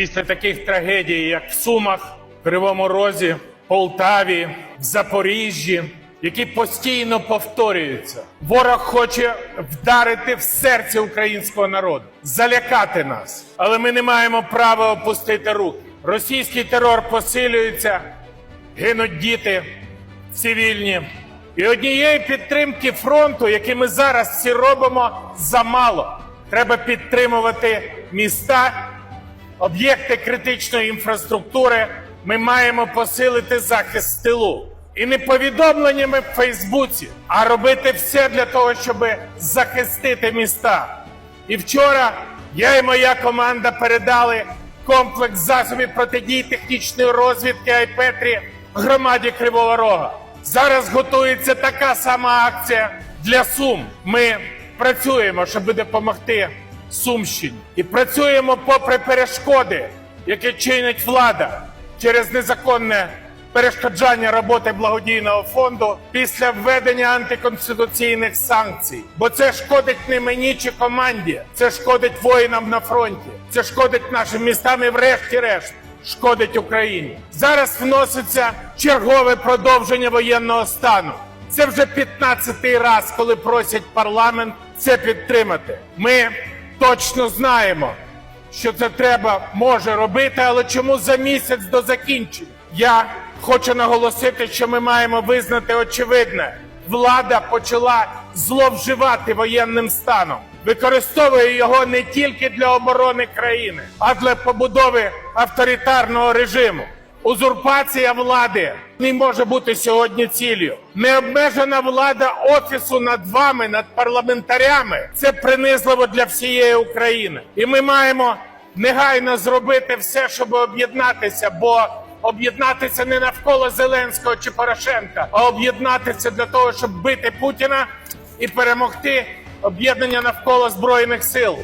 Після таких трагедій, як в Сумах, Кривому Розі, Полтаві, в Запоріжжі, які постійно повторюються, ворог хоче вдарити в серце українського народу, залякати нас. Але ми не маємо права опустити руки. Російський терор посилюється, гинуть діти, цивільні. І однієї підтримки фронту, які ми зараз всі робимо, замало. Треба підтримувати міста, об'єкти критичної інфраструктури. Ми маємо посилити захист тилу. І не повідомленнями в Фейсбуці, а робити все для того, щоб захистити міста. І вчора я і моя команда передали комплекс засобів протидії технічної розвідки Айпетрі громаді Кривого Рога. Зараз готується така сама акція для Сум. Ми працюємо, щоб допомогти Сумщині. І працюємо попри перешкоди, які чинить влада через незаконне перешкоджання роботи благодійного фонду після введення антиконституційних санкцій. Бо це шкодить не мені чи команді, це шкодить воїнам на фронті, це шкодить нашим містам і врешті-решт шкодить Україні. Зараз вноситься чергове продовження воєнного стану. Це вже 15-й раз, коли просять парламент це підтримати. Ми точно знаємо, що це треба може робити, але чому за місяць до закінчення? Я хочу наголосити, що ми маємо визнати очевидне: влада почала зловживати воєнним станом, використовує його не тільки для оборони країни, а для побудови авторитарного режиму. Узурпація влади не може бути сьогодні ціллю. Необмежена влада офісу над вами, над парламентарями це принизливо для всієї України. І ми маємо негайно зробити все, щоб об'єднатися, бо об'єднатися не навколо Зеленського чи Порошенка, а об'єднатися для того, щоб бити Путіна і перемогти об'єднання навколо збройних сил.